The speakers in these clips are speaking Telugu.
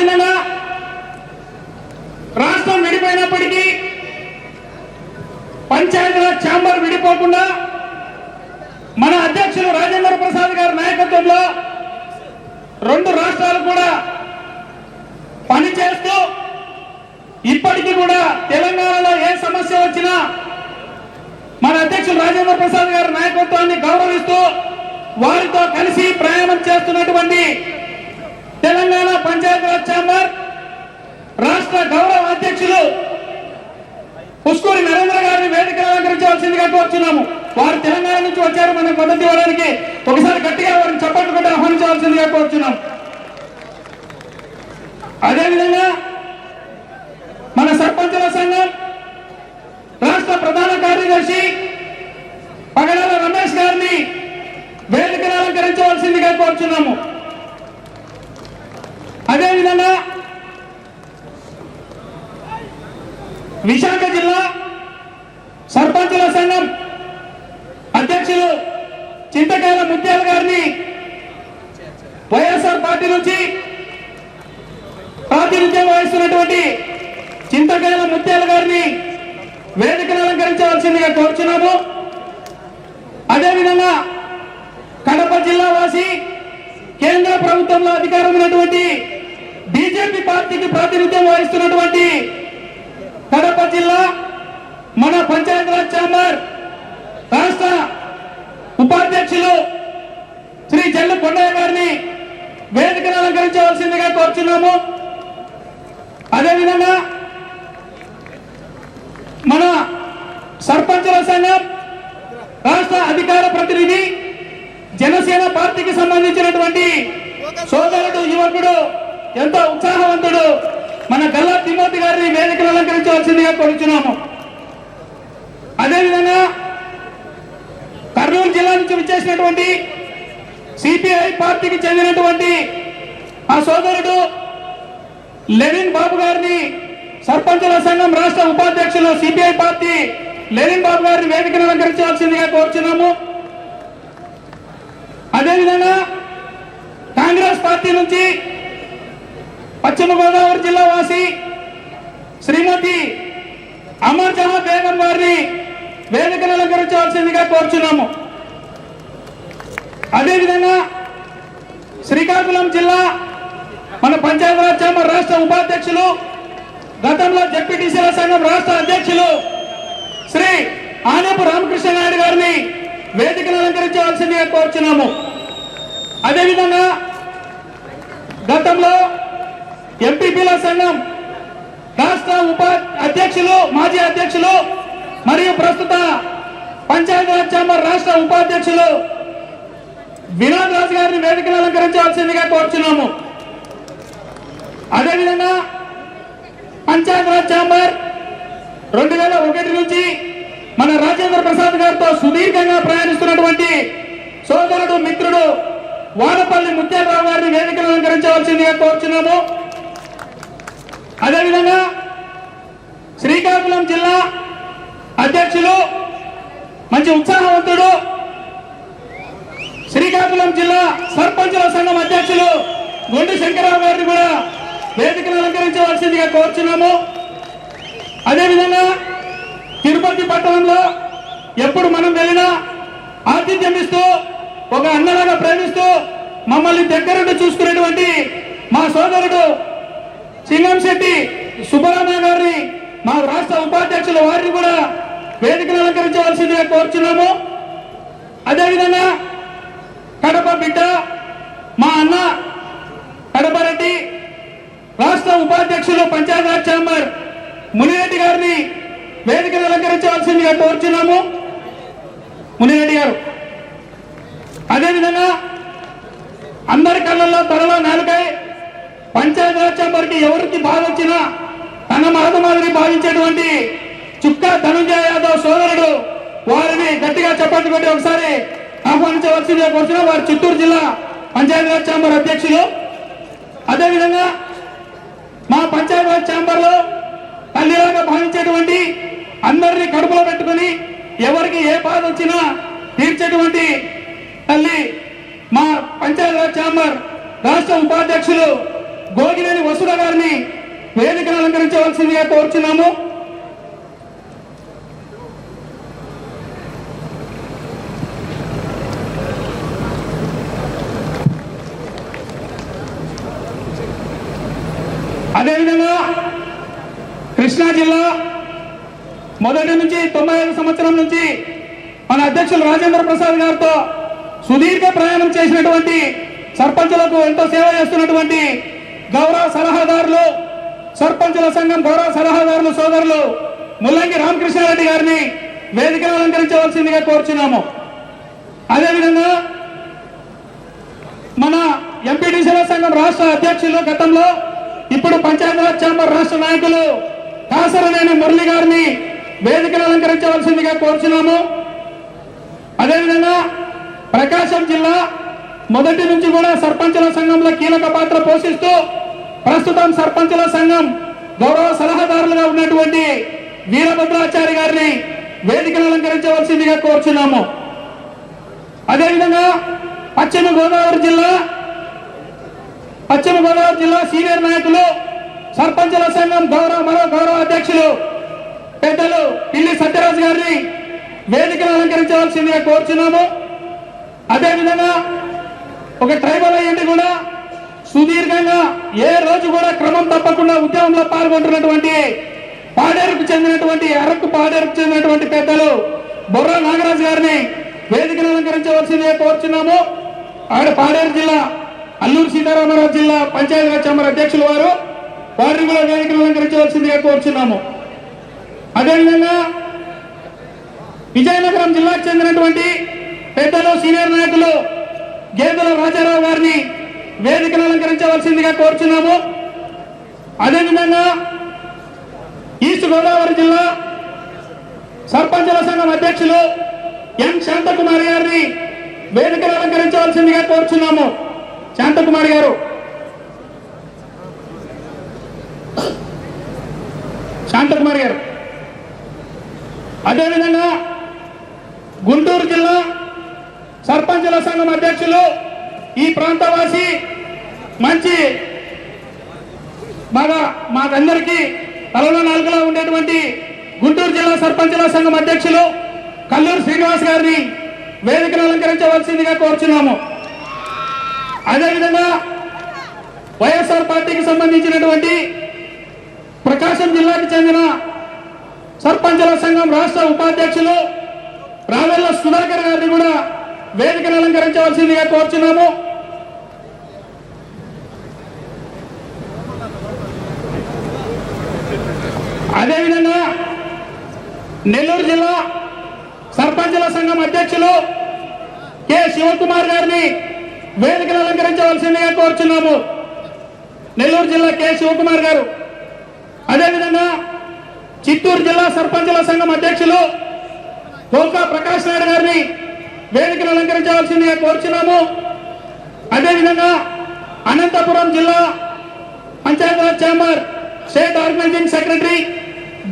అదేవిధంగా రాష్ట్రం విడిపోయినప్పటికీ పంచాయతీల ఛాంబర్ విడిపోకుండా మన అధ్యక్షులు రాజేంద్ర ప్రసాద్ గారి నాయకత్వంలో రెండు రాష్ట్రాలు కూడా పనిచేస్తూ ఇప్పటికీ కూడా తెలంగాణలో ఏ సమస్య వచ్చినా మన అధ్యక్షులు రాజేంద్ర ప్రసాద్ గారి నాయకత్వాన్ని గౌరవిస్తూ వారితో కలిసి ప్రయాణం చేస్తున్నటువంటి తెలంగాణ పంచాయతీరాజ్ ఛాంబర్ రాష్ట్ర గౌరవ అధ్యక్షులు పుష్కూరి నరేంద్ర గారిని వేదిక అలంకరించవలసిందిగా కోరుతున్నాము వారు తెలంగాణ నుంచి వచ్చారు. మనకు మద్దతు ఇవ్వడానికి ఒకసారి గట్టిగా వారిని చప్పట్లు కొట్టి ఆహ్వానించవలసిందిగా కోరుతున్నాం అదేవిధంగా మన సర్పంచుల సంఘం రాష్ట్ర ప్రధాన కార్యదర్శి పగడాల రమేష్ గారిని వేదికను అలంకరించవలసిందిగా కోరుచున్నాము. అదేవిధంగా విశాఖ జిల్లా సర్పంచుల సంఘం అధ్యక్షులు చింతకాయల ముత్యాల గారిని వైఎస్ఆర్ పార్టీ నుంచి ప్రాతినిధ్యం వహిస్తున్నటువంటి చింతకాయల ముత్యాల గారిని వేదికను అలంకరించవలసిందిగా కోరుచున్నాము. అదేవిధంగా కడప జిల్లా వాసి కేంద్ర ప్రభుత్వంలో అధికారం ఉన్నటువంటి బీజేపీ పార్టీకి ప్రాతినిధ్యం వహిస్తున్నటువంటి కడప జిల్లా మన పంచాయతీరాజ్ ఛాంబర్ రాష్ట్ర ఉపాధ్యక్షులు శ్రీ జల్లు కొండయ్య గారిని వేదికను అలంకరించవలసిందిగా కోరుచున్నాము. అదేవిధంగా మన సర్పంచుల సంఘం రాష్ట్ర అధికార ప్రతినిధి జనసేన పార్టీకి సంబంధించినటువంటి సోదరుడు యువకుడు ఎంతో ఉత్సాహవంతుడు మన గల్లా తిమోతి గారిని వేదికలు అలంకరించవలసిందిగా కోరుచున్నాము. అదేవిధంగా కర్నూలు జిల్లా నుంచి విచ్చేసినటువంటి సిపిఐ పార్టీకి చెందినటువంటి ఆ సోదరుడు లెనిన్ బాబు గారిని సర్పంచుల సంఘం రాష్ట్ర ఉపాధ్యక్షులు సిపిఐ పార్టీ లెనిన్ బాబు గారిని వేదికను అలంకరించవలసిందిగా కోరుచున్నాము. అదేవిధంగా కాంగ్రెస్ పార్టీ నుంచి పశ్చిమ గోదావరి జిల్లా వాసి శ్రీమతి అమర్ జహా బేగం గారిని వేదికను అలంకరించవలసిందిగా కోరుచున్నాము. అదేవిధంగా శ్రీకాకుళం జిల్లా మన పంచాయతీరాజ్ ఛాంబర్ రాష్ట్ర ఉపాధ్యక్షులు గతంలో జెడ్పీటీసీల సంఘం రాష్ట్ర అధ్యక్షులు శ్రీ ఆనపు రామకృష్ణ నాయుడు గారిని వేదికను అలంకరించవలసిందిగా కోరుచున్నాము. అదేవిధంగా గతంలో ఎంపీపీల సంఘం రాష్ట్ర ఉపా అధ్యక్షులు మాజీ అధ్యక్షులు మరియు ప్రస్తుత పంచాయతీరాజ్ ఛాంబర్ రాష్ట్ర ఉపాధ్యక్షులు వినోద్ రాజు గారిని వేదికను అలంకరించవలసిందిగా కోరుచున్నాము. అదేవిధంగా పంచాయతీరాజ్ ఛాంబర్ రెండు వేల ఒకటి నుంచి మన రాజేంద్ర ప్రసాద్ గారితో సుదీర్ఘంగా ప్రయాణిస్తున్నటువంటి సోదరుడు మిత్రుడు వానపల్లి ముత్యాలరావు గారిని వేదికను అలంకరించవలసిందిగా కోరుచున్నాము. అదేవిధంగా శ్రీకాకుళం జిల్లా అధ్యక్షులు మంచి ఉత్సాహవంతుడు శ్రీకాకుళం జిల్లా సర్పంచుల సంఘం అధ్యక్షులు గుండు శంకరరావు గారిని కూడా వేదికను అలంకరించవలసిందిగా కోరుచున్నాము. అదేవిధంగా తిరుపతి పట్టణంలో ఎప్పుడు మనం వెళ్ళినా ఆతిథ్యం ఇస్తూ ఒక అన్నలాగా ప్రేమిస్తూ మమ్మల్ని దగ్గరుండి చూసుకునేటువంటి మా సోదరుడు సింగం శెట్టి సుబ్బరామయ్య గారిని మా రాష్ట్ర ఉపాధ్యక్షుల వారిని కూడా వేదికను అలంకరించవలసిందిగా కోరుచున్నాము. అదేవిధంగా కడప బిడ్డ మా అన్న కడప రెడ్డి రాష్ట్ర ఉపాధ్యక్షులు పంచాయతీరాజ్ ఛాంబర్ మునిరెడ్డి గారిని వేదికను అలంకరించవలసిందిగా కోరుచున్నాము. మునిరెడ్డి గారు. అదేవిధంగా అందరి కళ్ళల్లో త్వరలో పంచాయతీరాజ్ ఛాంబర్కి ఎవరికి బాధ వచ్చినా తన మహత మాదిరి భావించేటువంటి చుక్క ధనుంజయ యాదవ్ సోదరుడు వారిని గట్టిగా చప్పట్లు పెట్టి ఒకసారి ఆహ్వానించవలసిందిగా కోసం వారు చిత్తూరు జిల్లా పంచాయతీరాజ్ ఛాంబర్ అధ్యక్షులు. అదేవిధంగా మా పంచాయతీరాజ్ ఛాంబర్లో తల్లిలాగా భావించేటువంటి అందరినీ కడుపులో పెట్టుకొని ఎవరికి ఏ బాధ వచ్చినా తీర్చేటువంటి తల్లి మా పంచాయతీరాజ్ ఛాంబర్ రాష్ట్ర ఉపాధ్యక్షులు గోగినేని వసుడ గారిని వేదికను అలంకరించవలసిందిగా కోరుచున్నాము. అదేవిధంగా కృష్ణా జిల్లా మొదటి నుంచి తొంభై ఐదు సంవత్సరం నుంచి మన అధ్యక్షులు రాజేంద్ర ప్రసాద్ గారితో సుదీర్ఘ ప్రయాణం చేసినటువంటి సర్పంచులకు ఎంతో సేవ చేస్తున్నటువంటి గౌరవ సలహాదారులు సర్పంచుల సంఘం గౌరవ సలహాదారులు సోదరులు ముల్లంగి రామకృష్ణారెడ్డి గారిని వేదికను అలంకరించవలసిందిగా కోరుచున్నాము. అదేవిధంగా మన ఎంపీటీసీల సంఘం రాష్ట్ర అధ్యక్షులు గతంలో ఇప్పుడు పంచాయతీరాజ్ ఛాంబర్ రాష్ట్ర నాయకులు కాసరనేని మురళి గారిని వేదికను అలంకరించవలసిందిగా కోరుచున్నాము. అదేవిధంగా ప్రకాశం జిల్లా మొదటి నుంచి కూడా సర్పంచుల సంఘంలో కీలక పాత్ర పోషిస్తూ ప్రస్తుతం సర్పంచుల సంఘం గౌరవ సలహాదారులుగా ఉన్నటువంటి వీరభద్రాచారి గారిని వేదికను అలంకరించవలసిందిగా కోరుచున్నాము. అదేవిధంగా పశ్చిమ గోదావరి జిల్లా పశ్చిమ గోదావరి జిల్లా సీనియర్ నాయకులు సర్పంచుల సంఘం గౌరవ మరో గౌరవ అధ్యక్షులు పెద్దలు పిల్లి సత్యరాజు గారిని వేదికను అలంకరించవలసిందిగా కోరుచున్నాము. అదేవిధంగా ఒక ట్రైబల్ అయ్యండి కూడా సుదీర్ఘంగా ఏ రోజు కూడా క్రమం తప్పకుండా ఉద్యమంలో పాల్గొంటున్నటువంటి పాడేరుకు చెందినటువంటి అరకు పాడేరుకు చెందినటువంటి పెద్దలు బొర్ర నాగరాజు గారిని వేదికను అలంకరించవలసిందే కోరుచున్నాము. ఆడ పాడేరు జిల్లా అల్లూరు సీతారామరాజు జిల్లా పంచాయతీరాజ్ ఛాంబర్ అధ్యక్షులు వారు వారిని కూడా వేదికను అలంకరించవలసిందిగా కోరుచున్నాము. అదేవిధంగా విజయనగరం జిల్లాకు చెందినటువంటి పెద్దలు సీనియర్ నాయకులు గేదెల రాజారావు గారిని వేదికను అలంకరించవలసిందిగా కోరుచున్నాము. అదేవిధంగా ఈస్ట్ గోదావరి జిల్లా సర్పంచుల సంఘం అధ్యక్షులు ఎన్ శాంతకుమారి గారిని వేదికను అలంకరించవలసిందిగా కోరుచున్నాము. శాంతకుమారి గారు. శాంతకుమారి గారు. అదేవిధంగా గుంటూరు జిల్లా సర్పంచుల సంఘం అధ్యక్షులు ఈ ప్రాంతవాసి మంచి బాగా మాకందరికీ తలలో నాలుగులో ఉండేటువంటి గుంటూరు జిల్లా సర్పంచుల సంఘం అధ్యక్షులు కల్లూరు శ్రీనివాస్ గారిని వేదికను అలంకరించవలసిందిగా కోరుచున్నాము. అదేవిధంగా వైఎస్ఆర్ పార్టీకి సంబంధించినటువంటి ప్రకాశం జిల్లాకు చెందిన సర్పంచుల సంఘం రాష్ట్ర ఉపాధ్యక్షులు రావెల్ల సుధాకర్ గారిని కూడా వేదికను అలంకరించవలసిందిగా కోరుచున్నాము. అదేవిధంగా నెల్లూరు జిల్లా సర్పంచుల సంఘం అధ్యక్షులు కె. శివకుమార్ గారిని వేదికను అలంకరించవలసిందిగా కోరుచున్నాము. నెల్లూరు జిల్లా కె. శివకుమార్ గారు. అదేవిధంగా చిత్తూరు జిల్లా సర్పంచుల సంఘం అధ్యక్షులు గోకా ప్రకాష్ నాయుడు గారిని వేదికను అలంకరించవలసిందిగా కోరుచున్నాము. అదేవిధంగా అనంతపురం జిల్లా Panchayati Raj chamber state organising secretary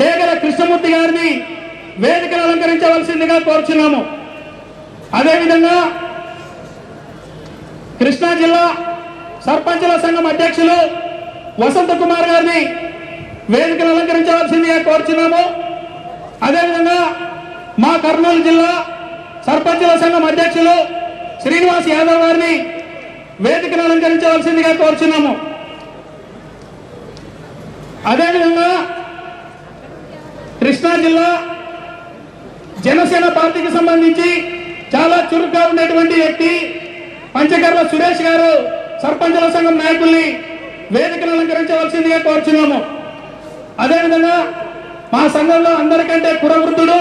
Degala Krishnamurthy గారిని వేదికను అలంకరించవలసిందిగా కోరుచున్నాము. అదేవిధంగా కృష్ణా జిల్లా సర్పంచుల సంఘం అధ్యక్షులు వసంత కుమార్ గారిని వేదికను అలంకరించవలసిందిగా కోరుచున్నాము. అదేవిధంగా మా కర్నూలు జిల్లా సర్పంచుల సంఘం అధ్యక్షులు శ్రీనివాస్ యాదవ్ గారిని వేదికను అలంకరించవలసిందిగా కోరుచున్నాము. అదేవిధంగా కృష్ణా జిల్లా జనసేన పార్టీకి సంబంధించి చాలా చురుగ్గా ఉండేటువంటి వ్యక్తి పంచకర్ల సురేష్ గారు సర్పంచుల సంఘం నాయకుల్ని వేదికను అలంకరించవలసిందిగా కోరుచున్నాము. అదేవిధంగా మా సంఘంలో అందరికంటే పురవృద్ధుడు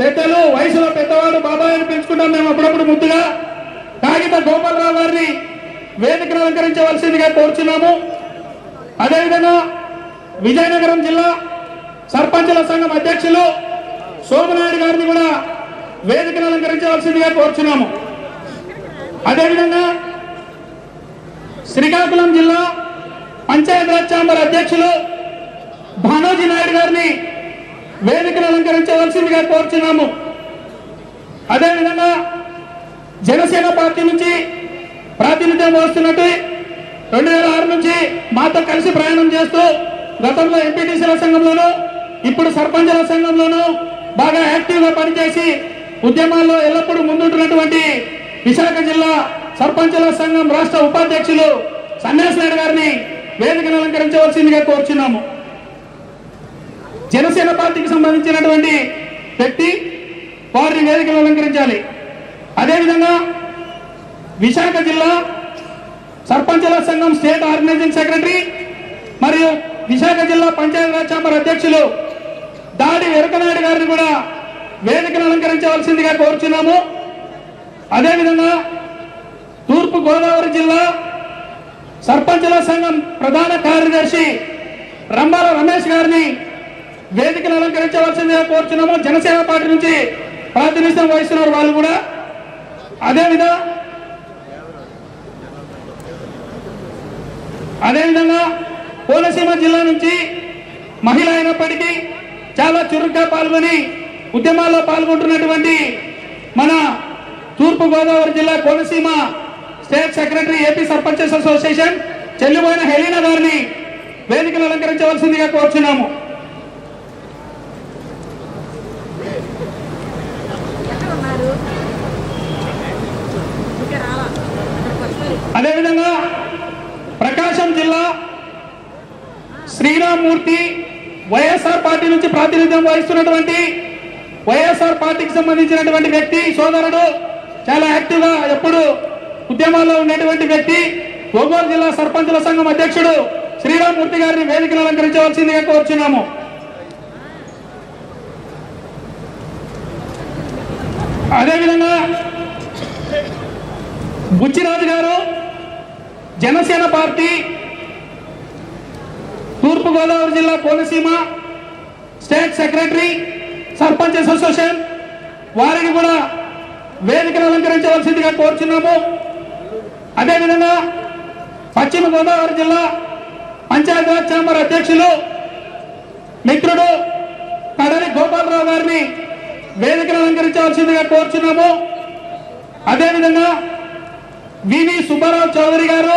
పెద్దలు వయసులో పెద్దవాడు బాబాయ్ అని పెంచుకుంటాం మేము అప్పుడప్పుడు ముద్దుగా. కాగిత గోపాలరావు గారిని వేదికను అలంకరించవలసిందిగా కోరుచున్నాము. అదేవిధంగా విజయనగరం జిల్లా సర్పంచుల సంఘం అధ్యక్షులు సోమనాయుడు గారిని కూడా వేదికను అలంకరించవలసిందిగా కోరుచున్నాము. అదేవిధంగా శ్రీకాకుళం జిల్లా పంచాయతీరాజ్ ఛాంబర్ అధ్యక్షులు భానోజీ నాయుడు గారిని వేదికను అలంకరించవలసిందిగా కోరుచున్నాము. అదేవిధంగా జనసేన పార్టీ నుంచి ప్రాతినిధ్యం వస్తున్నట్టు రెండు వేల ఆరు నుంచి మాతో కలిసి ప్రయాణం చేస్తూ గతంలో ఎంపీటీసీల సంఘంలోనూ ఇప్పుడు సర్పంచుల సంఘంలోనూ బాగా యాక్టివ్గా పనిచేసి ఉద్యమాల్లో ఎల్లప్పుడూ ముందుంటున్నటువంటి విశాఖ జిల్లా సర్పంచుల సంఘం రాష్ట్ర ఉపాధ్యక్షులు సన్యాస్ నాయుడు గారిని వేదికను అలంకరించవలసిందిగా కోరుచున్నాము. జనసేన పార్టీకి సంబంధించినటువంటి వ్యక్తి వారిని వేదికలు అలంకరించాలి. అదేవిధంగా విశాఖ జిల్లా సర్పంచుల సంఘం స్టేట్ ఆర్గనైజింగ్ సెక్రటరీ మరియు విశాఖ జిల్లా పంచాయతీరాజ్ ఛాంబర్ అధ్యక్షులు దాడి వెరకనాయుడు గారిని కూడా వేదికను అలంకరించవలసిందిగా కోరుచున్నాము. అదేవిధంగా తూర్పు గోదావరి జిల్లా సర్పంచుల సంఘం ప్రధాన కార్యదర్శి రంబాల రమేష్ గారిని వేదికను అలంకరించవలసిందిగా కోరుచున్నాము. జనసేన పార్టీ నుంచి ప్రాతినిధ్యం వహిస్తున్నారు వాళ్ళు కూడా. అదేవిధంగా అదేవిధంగా కోనసీమ జిల్లా నుంచి మహిళ అయినప్పటికీ చాలా చురుగ్గా పాల్గొని ఉద్యమాల్లో పాల్గొంటున్నటువంటి మన తూర్పుగోదావరి జిల్లా Konaseema state secretary AP sarpanches association చెల్లిపోయిన Helena గారిని వేదికను అలంకరించవలసిందిగా కోరుచున్నాము. అదేవిధంగా ప్రకాశం జిల్లా శ్రీరామ్మూర్తి వైఎస్ఆర్ పార్టీ నుంచి ప్రాతినిధ్యం వహిస్తున్నటువంటి వైఎస్ఆర్ పార్టీకి సంబంధించినటువంటి వ్యక్తి సోదరుడు చాలా యాక్టివ్గా ఎప్పుడు ఉద్యమాల్లో ఉండేటువంటి వ్యక్తి ఒంగోలు జిల్లా సర్పంచుల సంఘం అధ్యక్షుడు శ్రీరామ్మూర్తి గారిని వేదికను అలంకరించవలసిందిగా కోరుచున్నాము. అదేవిధంగా బుచ్చిరాజు గారు జనసేన పార్టీ తూర్పుగోదావరి జిల్లా Konaseema state secretary sarpanches association. వారిని కూడా వేదికను అలంకరించవలసిందిగా కోరుచున్నాము. అదేవిధంగా పశ్చిమ గోదావరి జిల్లా పంచాయతీరాజ్ ఛాంబర్ అధ్యక్షులు మిత్రుడు కడలి గోపాలరావు గారిని వేదికను అలంకరించవలసిందిగా కోరుచున్నాము. అదేవిధంగా వివి సుబ్బారావు చౌదరి గారు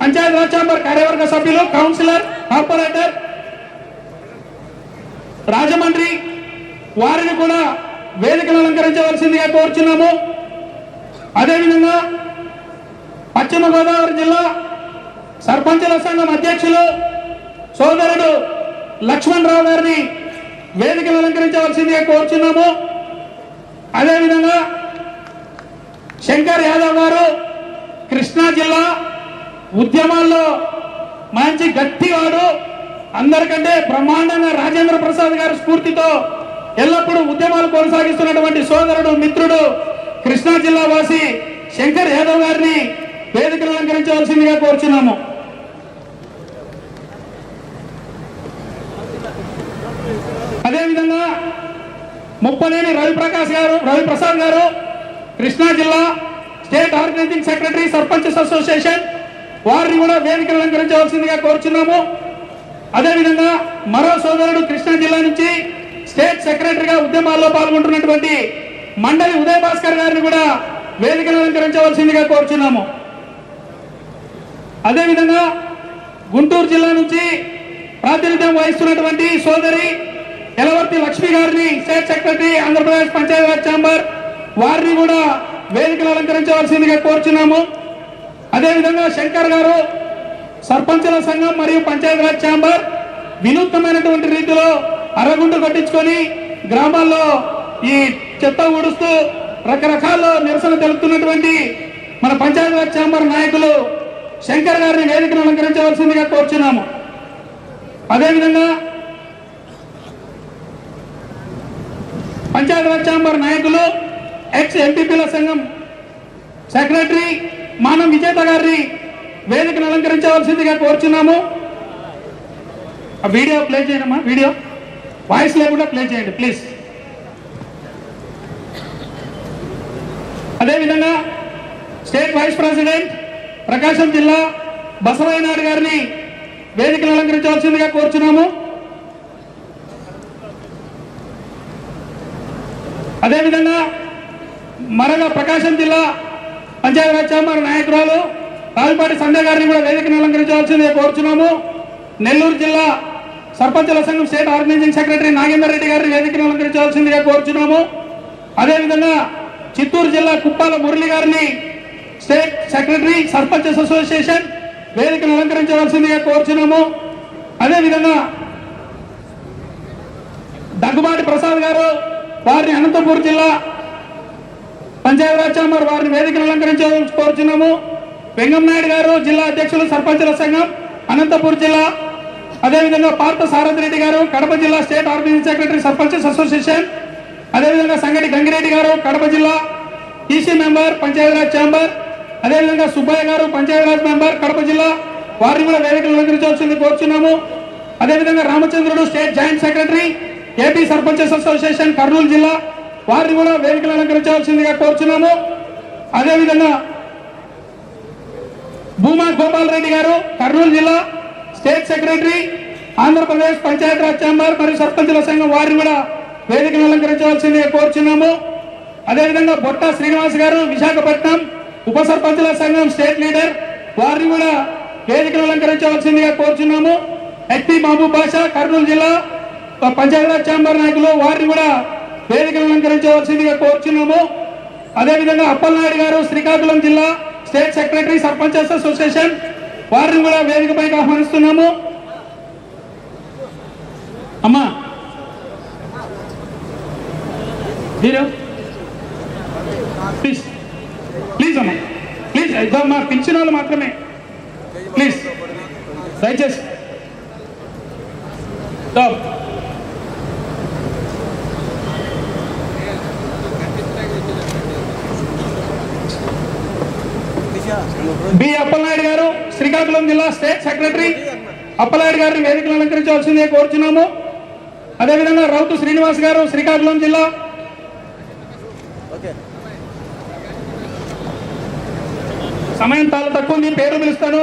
పంచాయత్ రాజ్ ఛాంబర్ కార్యవర్గ సభ్యులు కౌన్సిలర్ కార్పొరేటర్ రాజమండ్రి వారిని కూడా వేదికలు అలంకరించవలసిందిగా కోరుచున్నాము. అదేవిధంగా పశ్చిమ గోదావరి జిల్లా సర్పంచుల సంఘం అధ్యక్షులు సోదరుడు లక్ష్మణ్ రావు గారిని వేదికలు అలంకరించవలసిందిగా కోరుచున్నాము. అదేవిధంగా శంకర్ యాదవ్ గారు కృష్ణా జిల్లా ఉద్యమాల్లో మంచి గట్టివాడు అందరికంటే బ్రహ్మాండంగా రాజేంద్ర ప్రసాద్ గారి స్ఫూర్తితో ఎల్లప్పుడూ ఉద్యమాలు కొనసాగిస్తున్నటువంటి సోదరుడు మిత్రుడు కృష్ణా జిల్లా వాసి శంకర్ యాదవ్ గారిని వేదికలు అలంకరించవలసిందిగా కోరుచున్నాము. అదేవిధంగా ముప్పనేని రవిప్రకాష్ గారు రవిప్రసాద్ గారు కృష్ణా జిల్లా state organising secretary sarpanches association. వారిని కూడా వేదికలు అలంకరించవలసిందిగా కోరుచున్నాము. అదేవిధంగా మరో సోదరుడు కృష్ణా జిల్లా నుంచి స్టేట్ సెక్రటరీగా ఉద్యమాల్లో పాల్గొంటున్నటువంటి మండలి ఉదయ్ భాస్కర్ గారిని కూడా వేదికలు అలంకరించవలసిందిగా కోరుచున్నాము. అదేవిధంగా గుంటూరు జిల్లా నుంచి ప్రాతినిధ్యం వహిస్తున్నటువంటి సోదరి ఎలవర్తి లక్ష్మి గారిని state secretary Andhra Pradesh Panchayati Raj chamber వారిని కూడా వేదికలు అలంకరించవలసిందిగా కోరుచున్నాము. అదేవిధంగా శంకర్ గారు సర్పంచుల సంఘం మరియు పంచాయతీరాజ్ ఛాంబర్ వినూత్నమైనటువంటి రీతిలో అరగుండు కట్టించుకొని గ్రామాల్లో ఈ చెత్త ఊడుస్తూ రకరకాల నిరసన తెలుపుతున్నటువంటి మన పంచాయతీరాజ్ ఛాంబర్ నాయకులు శంకర్ గారిని వేదికను అలంకరించవలసిందిగా కోరుచున్నాము. అదేవిధంగా పంచాయతీరాజ్ ఛాంబర్ నాయకులు ఎక్స్ ఎంపీపీల సంఘం సెక్రటరీ మానం విజేత గారిని వేదికను అలంకరించవలసిందిగా కోరుచున్నాము. ఆ వీడియో ప్లే చేయడమ్మా వీడియో. వాయిస్ లేకుండా ప్లే చేయండి ప్లీజ్. అదేవిధంగా స్టేట్ వైస్ ప్రెసిడెంట్ ప్రకాశం జిల్లా బసవయ్య నాయుడు గారిని వేదికను అలంకరించవలసిందిగా కోరుచున్నాము. అదేవిధంగా మరగా ప్రకాశం జిల్లా పంచాయతీరాజ్ ఛాంబర్ నాయకురాలు రావిపాటి సంధ్య గారిని కూడా వేదికను అలంకరించవలసిందిగా కోరుచున్నాము. నెల్లూరు జిల్లా సర్పంచుల సంఘం state organising secretary Nagender Reddy గారిని వేదికను అలంకరించవలసిందిగా కోరుచున్నాము. అదేవిధంగా చిత్తూరు జిల్లా కుప్పాల మురళి గారిని స్టేట్ సెక్రటరీ సర్పంచెస్ అసోసియేషన్ వేదికను అలంకరించవలసిందిగా కోరుచున్నాము. అదేవిధంగా దగ్గుబాటి ప్రసాద్ గారు వారిని అనంతపూర్ జిల్లా పంచాయతీరాజ్ మరి వారిని వేదికను అలంకరించవలసి కోరుచున్నాము. వెంగంనాయుడు గారు జిల్లా అధ్యక్షులు సర్పంచుల సంఘం అనంతపూర్ జిల్లా అదేవిధంగా పార్థ సారథి రెడ్డి గారు కడప జిల్లా state organising secretary sarpanches association అదేవిధంగా సంగటి గంగిరెడ్డి గారు కడప జిల్లా ఈసీ మెంబర్ పంచాయతీరాజ్ ఛాంబర్ అదేవిధంగా సుబ్బయ్య గారు పంచాయతీరాజ్ మెంబర్ కడప జిల్లా వారిని కూడా వేదికలు అలంకరించవలసింది కోరుచున్నాము. అదేవిధంగా Ramachandrudu state joint secretary AP sarpanches association Kurnool జిల్లా వారిని కూడా వేదికలు అలంకరించాల్సిందిగా కోరుచున్నాము. అదేవిధంగా భూమా గోపాల్ రెడ్డి గారు కర్నూలు జిల్లా state secretary Andhra Pradesh Panchayati Raj chamber మరియు సర్పంచుల సంఘం వారిని కూడా వేదికను అలంకరించవలసిందిగా కోరుచున్నాము. అదేవిధంగా బొట్ట శ్రీనివాస్ గారు విశాఖపట్నం ఉప సర్పంచుల సంఘం స్టేట్ లీడర్ వారిని కూడా వేదికను అలంకరించవలసిందిగా కోరుచున్నాము. ఎస్పీ మహబూబ్ బాషా కర్నూలు జిల్లా పంచాయతీరాజ్ ఛాంబర్ నాయకులు వారిని కూడా వేదికను అలంకరించవలసిందిగా కోరుచున్నాము. అదేవిధంగా అప్పలనాయుడు గారు శ్రీకాకుళం జిల్లా స్టేట్ సెక్రటరీ సర్పంచెస్ అసోసియేషన్ వారిని కూడా వేదికపైకి ఆహ్వానిస్తున్నాము. అమ్మా. మీరు? ప్లీజ్ ప్లీజ్ అమ్మా. ప్లీజ్ ఇద్దమ్మా పిలిచిన వాళ్ళు మాత్రమే. ప్లీజ్ దయచేసి. బి అప్పలనాయుడు గారు శ్రీకాకుళం జిల్లా స్టేట్ సెక్రటరీ. అప్పలనాయుడు గారిని వేదికలు అలంకరించవలసిందే కోరుచున్నాము. అదేవిధంగా రౌతు శ్రీనివాస్ గారు శ్రీకాకుళం జిల్లా. సమయం చాలా తక్కువ ఉంది పేరు పిలుస్తాను.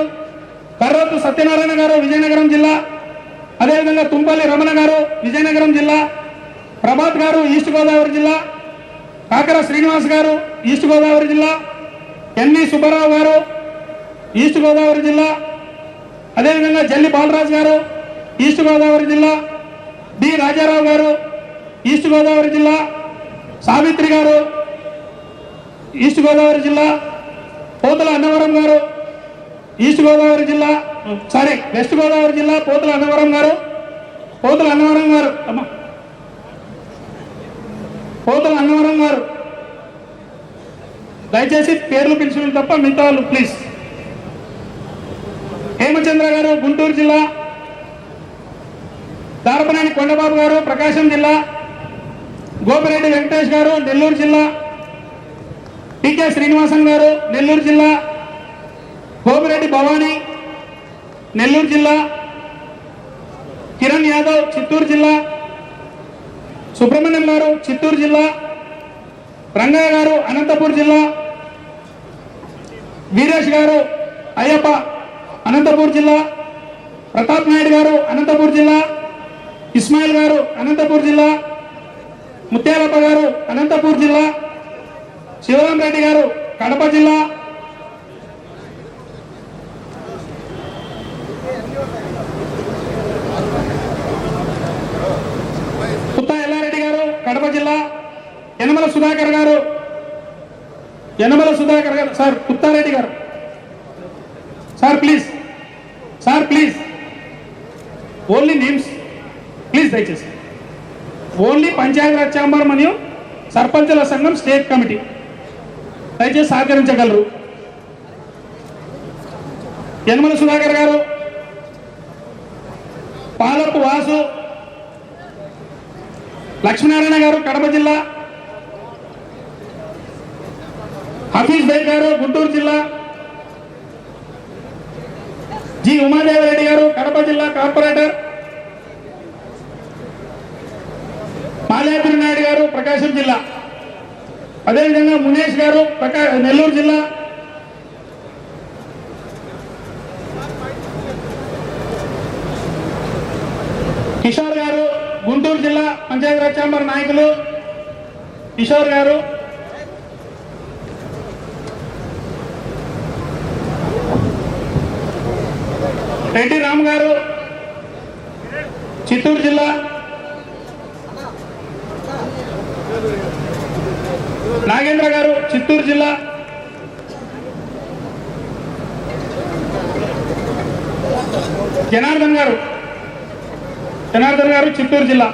కర్రతు సత్యనారాయణ గారు విజయనగరం జిల్లా. అదేవిధంగా తుంపల్లి రమణ గారు విజయనగరం జిల్లా. ప్రభాత్ గారు ఈస్ట్ గోదావరి జిల్లా. కాకర శ్రీనివాస్ గారు ఈస్ట్ గోదావరి జిల్లా. ఎన్వి సుబ్బారావు గారు ఈస్ట్ గోదావరి జిల్లా అదేవిధంగా జల్లి బాలరాజు గారు ఈస్ట్ గోదావరి జిల్లా డి రాజారావు గారు ఈస్ట్ గోదావరి జిల్లా సావిత్రి గారు ఈస్ట్ గోదావరి జిల్లా పోతుల అన్నవరం గారు ఈస్ట్ గోదావరి జిల్లా సారీ వెస్ట్ గోదావరి జిల్లా పోతుల అన్నవరం గారు పోతుల అన్నవరం గారు అమ్మా అన్నవరం గారు దయచేసి పేర్లు పిలిచిన తప్ప మిగతా వాళ్ళు ప్లీజ్ హేమచంద్ర గారు గుంటూరు జిల్లా. దారపనేని కొండబాబు గారు ప్రకాశం జిల్లా. గోపిరెడ్డి వెంకటేష్ గారు నెల్లూరు జిల్లా. టీకే శ్రీనివాసన్ గారు నెల్లూరు జిల్లా. గోపిరెడ్డి భవానీ నెల్లూరు జిల్లా. కిరణ్ యాదవ్ చిత్తూరు జిల్లా. సుబ్రహ్మణ్యం గారు చిత్తూరు జిల్లా. రంగయ్య గారు అనంతపూర్ జిల్లా. వీరేష్ గారు అయ్యప్ప అనంతపూర్ జిల్లా. ప్రతాప్ నాయుడు గారు అనంతపూర్ జిల్లా. ఇస్మాయిల్ గారు అనంతపూర్ జిల్లా. ముత్యాలప్ప గారు అనంతపూర్ జిల్లా. శివరాం రెడ్డి గారు కడప జిల్లా పుత్త ఎల్లారెడ్డి గారు కడప జిల్లా యనమల సుధాకర్ గారు Yanamala Sudhakar garu sir Puttareddy garu. Sir please sir please only names please దయచేసి. ఓన్లీ పంచాయతీరాజ్ ఛాంబర్ మరియు సర్పంచుల సంఘం స్టేట్ కమిటీ. దయచేసి సహకరించగలరు. యనమల సుధాకర్ గారు పాలపు వాసు లక్ష్మీనారాయణ గారు కడప జిల్లా హఫీజ్ బేగ్ గారు గుంటూరు జిల్లా. జి ఉమాదేవరెడ్డి గారు కడప జిల్లా కార్పొరేటర్. మాల్యాద్రి నాయుడు గారు ప్రకాశం జిల్లా. అదేవిధంగా మునేష్ గారు ప్రకా నెల్లూరు జిల్లా. కిషోర్ గారు గుంటూరు జిల్లా పంచాయతీరాజ్ ఛాంబర్ నాయకులు. కిషోర్ గారు రెడ్డి రామ్ గారు చిత్తూరు జిల్లా. నాగేంద్ర గారు చిత్తూరు జిల్లా. జనార్దన్ గారు జనార్దన్ గారు చిత్తూరు జిల్లా.